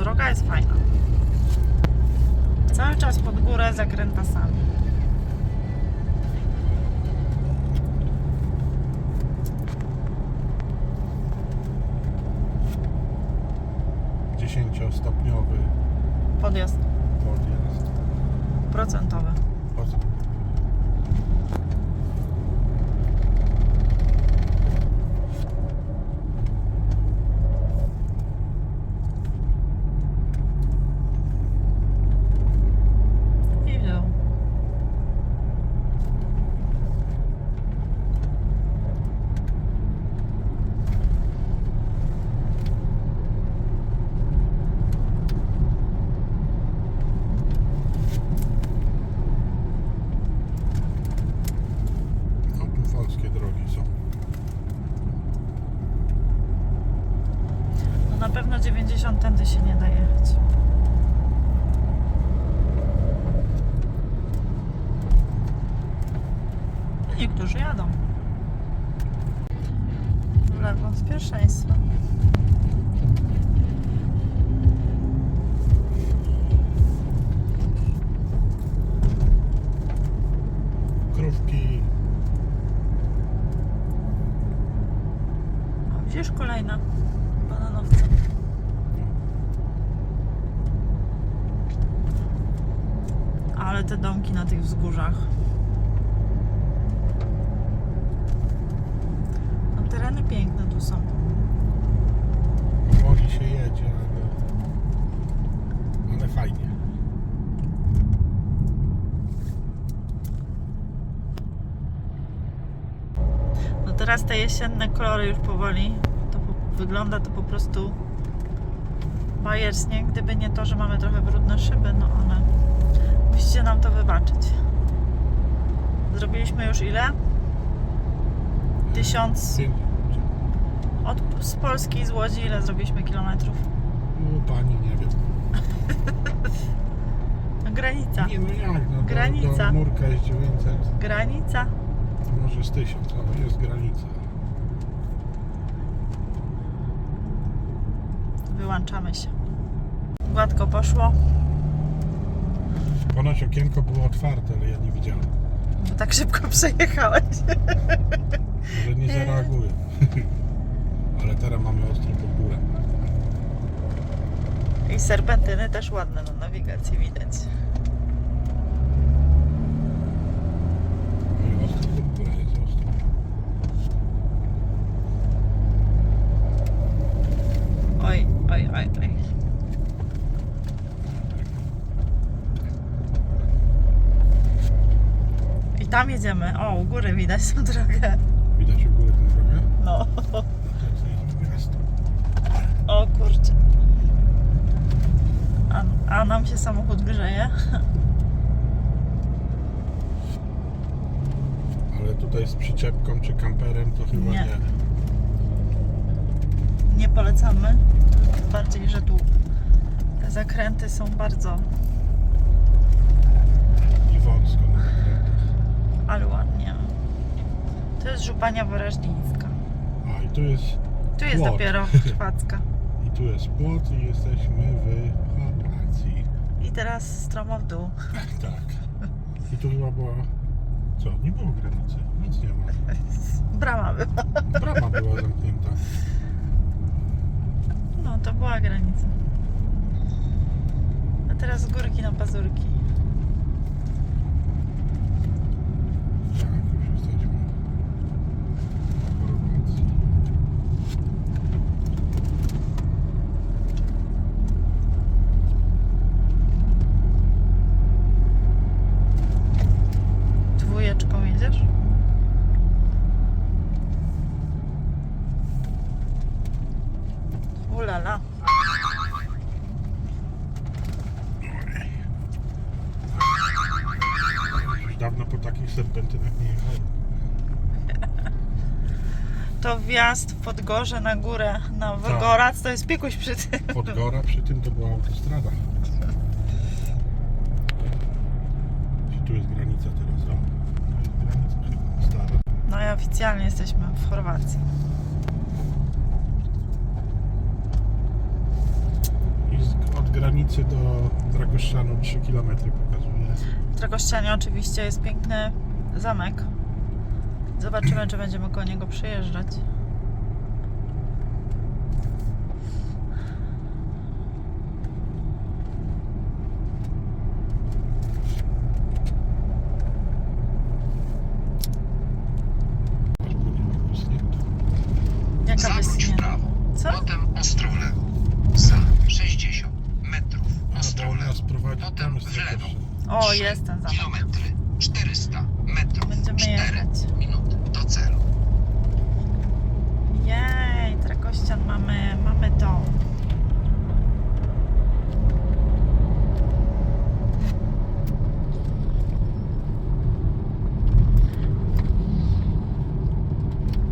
droga jest fajna. Cały czas pod górę zakrętasami. Dziesięciostopniowy Podjazd podjazd. procentowy. Po co? I w dół. No tu polskie drogi są. No na pewno 90 tędy się nie da jechać. No niektórzy jadą. Lewo z pierwszeństwa. Ale te domki na tych wzgórzach. No, tereny piękne tu są. Powoli się jedzie, ale, ale fajnie. No teraz te jesienne kolory już powoli. To po, wygląda to po prostu bajecznie. Gdyby nie to, że mamy trochę brudne szyby, no ale musicie nam to wybaczyć. Zrobiliśmy już ile? Tysiąc. Od, z Polski, z Łodzi ile zrobiliśmy kilometrów? No pani nie wiem. Granica. Nie no jak, no do, Granica. do Murka jest 900, Granica. może z 1000, ale jest granica. Wyłączamy się. Gładko poszło, Ponoć okienko było otwarte, ale ja nie widziałem. bo tak szybko przejechałeś. Może nie zareaguje. ale teraz mamy ostro pod górę. I serpentyny też ładne na nawigacji widać. No i ostro pod górę jest ostro. Oj, oj, oj, oj. I tam jedziemy. O, u góry widać tą drogę. Widać u góry tę drogę? No. O kurczę. A, a nam się samochód grzeje. Ale tutaj z przyczepką czy kamperem to chyba Nie. nie. Nie polecamy. Bardziej, że tu te zakręty są bardzo, I wąsko na zakrętach. Ale ładnie. To jest żupania wyraźnińska. A i tu jest, Tu jest Płot. dopiero Chwacka. i tu jest płot i jesteśmy w Chorwacji. I teraz stromo w dół. Tak. I tu chyba była. Co? Nie było granicy. Nic nie ma. Brama była. Brama była zamknięta. No, to była granica. A teraz z górki na pazurki. Tak, już jesteśmy w Chorwacji. Dwójeczką jedziesz? Ulala. Już dawno po takich serpentynach nie jechałem. To wjazd w Podgorze na górę, na Wygorac, to jest piekuś przy tym. Podgora przy tym to była autostrada. I tu jest granica teraz, o. To jest granica chyba stara. No i oficjalnie jesteśmy w Chorwacji. I z, granicy do Dragoszczanu 3 km pokazuje. W Trakościanie oczywiście jest piękny zamek. Zobaczymy, czy będziemy koło niego przejeżdżać. Jaka Zawróć w prawo. Co? Potem ostro w lewo. Za 60 metrów. A, Ostro bo w on lewo. nas prowadzi Potem tam jest w lewo. Dragoszczan. O, Trzy jest ten zamek. Kilometry. 400 metrów. Będziemy 4 jechać. Celu. Jej, Trakościan mamy, mamy to.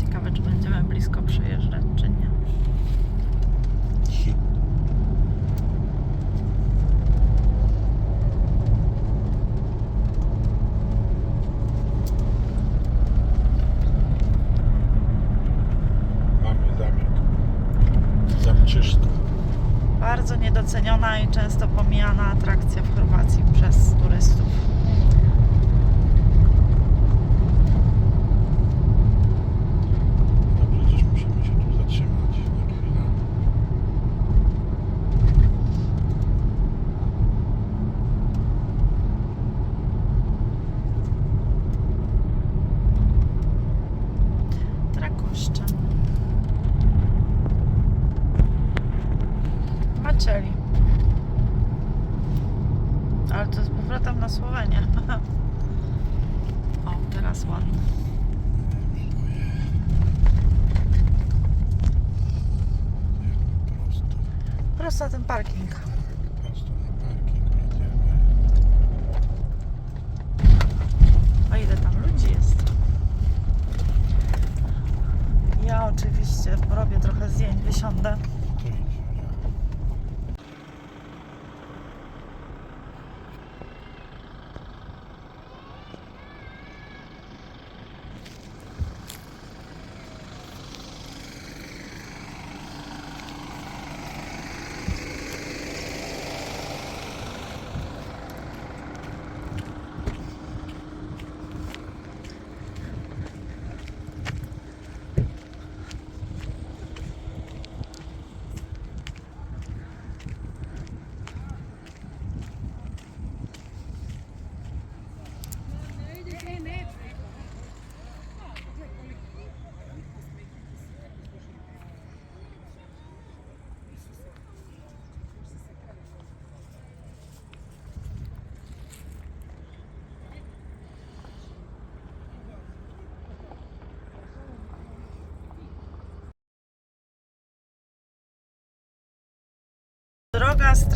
Ciekawe, czy będziemy blisko przejeżdżać, czy nie. Mamy zamek. Zamczyszko. Bardzo niedoceniona i często pomijana atrakcja w Chorwacji przez turystów. Dobrze, gdzieś musimy się tu zatrzymać na chwilę. Trakoszczan. Maczeli. Ale to z powrotem na Słowenię. O, teraz ładnie. Prosto. Prosto ten parking. Prosto na parking jedziemy. O ile tam ludzi jest. Ja oczywiście porobię trochę zdjęć, wysiądę. To idź. ja.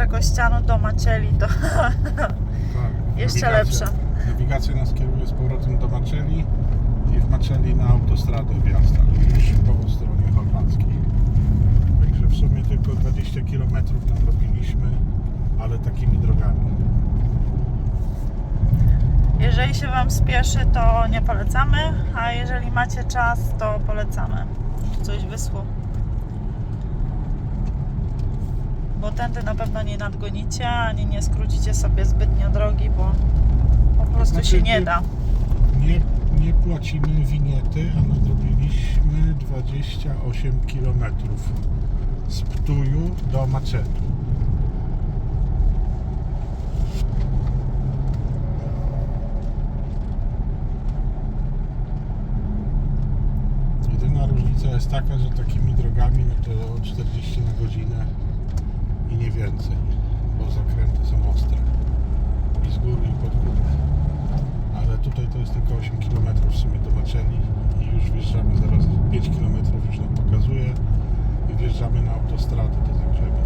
Trakościanu do Macieli to Tak. Jeszcze lepsza. Nawigacja nas kieruje z powrotem do Maczeli i w Maczeli na autostradę wjazd, ale po stronie chorwackiej. Także w sumie tylko 20 km nam robiliśmy, ale takimi drogami. jeżeli się Wam spieszy, to nie polecamy, a jeżeli macie czas, to polecamy. Coś wyschło. Bo tędy na pewno nie nadgonicie, ani nie skrócicie sobie zbytnio drogi, bo po prostu Znaczy, się nie da. Nie, nie płacimy winiety, a nadrobiliśmy 28 km z Ptuju do Maczetu. Jedyna różnica jest taka, że takimi drogami no to 40 na godzinę i nie więcej, bo zakręty są ostre i z góry i pod górę. Ale tutaj to jest tylko 8 km w sumie do Maczeli i już wjeżdżamy zaraz 5 km już nam pokazuje i wjeżdżamy na autostradę do Zagrzebia.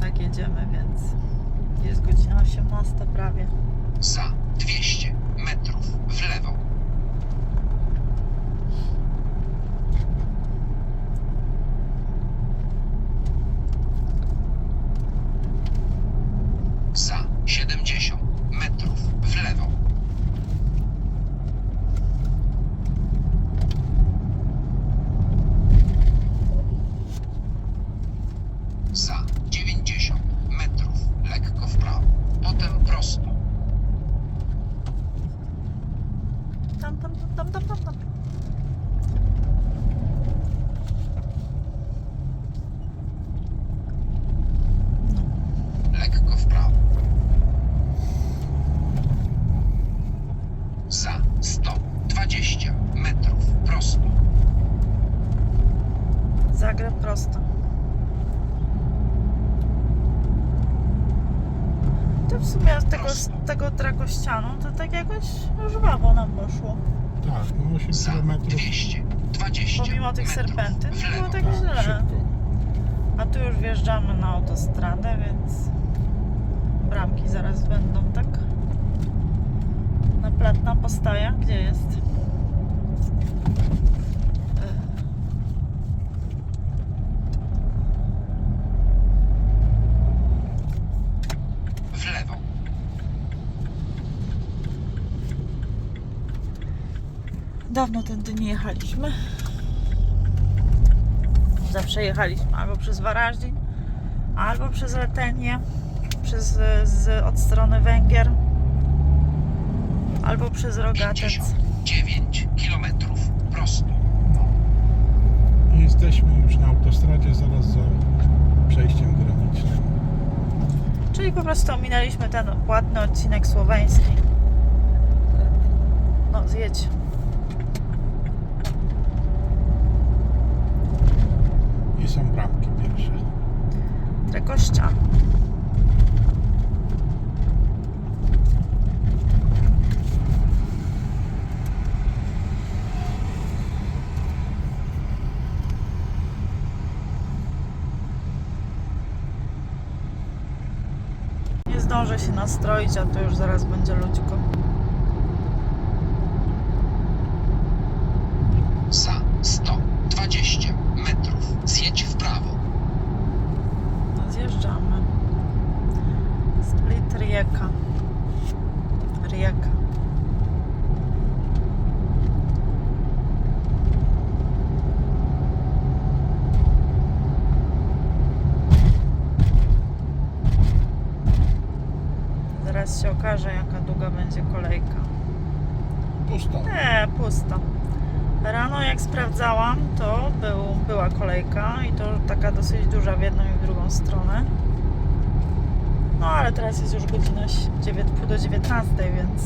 Tak jedziemy, więc jest godzina 18 prawie. Za 200 metrów w lewo. Za 70 w sumie z tego, trakościanu to tak jakoś żwawo nam poszło. Tak, no 8 Za km 220 Pomimo tych metrów serpentyn w nie było lewo. tak źle. szybko. A tu już wjeżdżamy na autostradę, więc bramki zaraz będą, tak? Na plat na postaja, gdzie jest? E, W lewo. Dawno tędy nie jechaliśmy. Zawsze jechaliśmy albo przez Warażdin, albo przez Letenię, przez, z, od strony Węgier, albo przez Rogatec. 59 kilometrów prosto. I Jesteśmy już na autostradzie, zaraz za przejściem granicznym. Czyli po prostu ominęliśmy ten ładny odcinek słoweński. No, zjedź. Są bramki pierwsze. Trekościa. Nie zdążę się nastroić, a to już zaraz będzie ludzko. Za 120 metrów zjedź w prawo. No, zjeżdżamy. Split Rijeka. Rijeka. Zaraz się okaże, jaka długa będzie kolejka. Pusto. Nie, pusto. Rano jak sprawdzałam, to był, była kolejka i to taka dosyć duża w jedną i w drugą stronę. No ale teraz jest już godzina 9 pół do 19, więc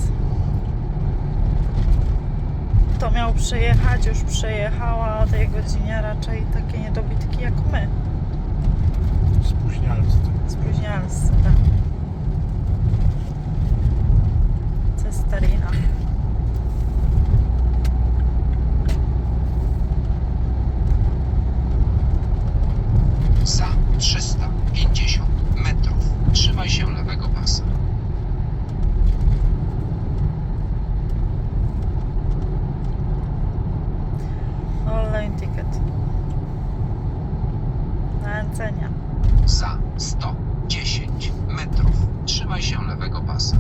to miał przyjechać, już przyjechała o tej godzinie raczej takie niedobitki jak my, Spóźnialscy. spóźnialscy. Tak. Cestarina. Za 350 metrów trzymaj się lewego pasa. Online ticket. Nęcenia. Za 110 metrów trzymaj się lewego pasa.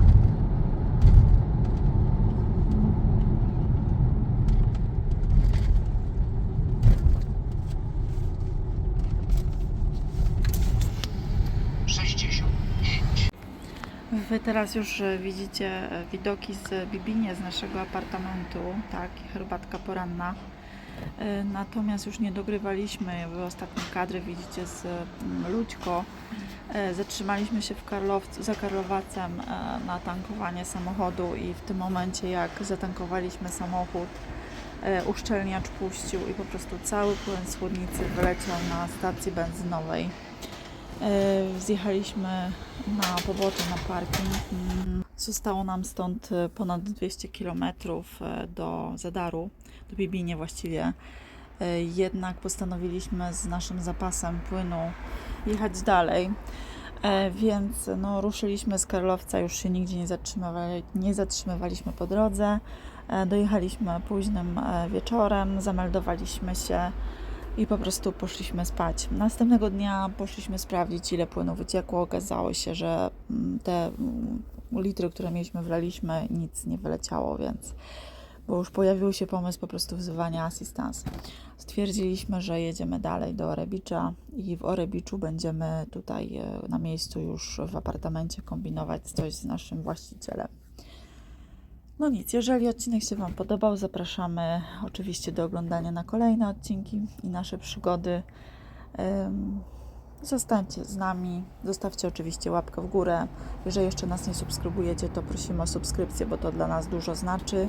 Wy teraz już e, widzicie e, widoki z Bibinie, z naszego apartamentu, tak, herbatka poranna. E, Natomiast już nie dogrywaliśmy, wy ostatnie kadry widzicie z Ludźko. E, Zatrzymaliśmy się w Karlowcu, za Karlowacem e, na tankowanie samochodu i w tym momencie jak zatankowaliśmy samochód, e, uszczelniacz puścił i po prostu cały płyn z chłodnicy wyleciał na stacji benzynowej. Zjechaliśmy na pobocze, na parking. Zostało nam stąd ponad 200 km do Zadaru, do Bibinie właściwie. Jednak postanowiliśmy z naszym zapasem płynu jechać dalej. E, Więc no, ruszyliśmy z Karlowca, już się nigdzie nie, zatrzymywali, nie zatrzymywaliśmy po drodze. E, Dojechaliśmy późnym e, wieczorem, zameldowaliśmy się i po prostu poszliśmy spać. Następnego dnia poszliśmy sprawdzić, ile płynu wyciekło. Okazało się, że mm, te mm, litry, które mieliśmy, wlaliśmy, nic nie wyleciało, więc bo już pojawił się pomysł po prostu wzywania asystans. Stwierdziliśmy, że jedziemy dalej do Orebicza i w Orebiczu będziemy tutaj e, na miejscu już w apartamencie kombinować coś z naszym właścicielem. No nic, jeżeli odcinek się Wam podobał, zapraszamy oczywiście do oglądania na kolejne odcinki i nasze przygody. Zostańcie z nami, zostawcie oczywiście łapkę w górę. Jeżeli jeszcze nas nie subskrybujecie, to prosimy o subskrypcję, bo to dla nas dużo znaczy.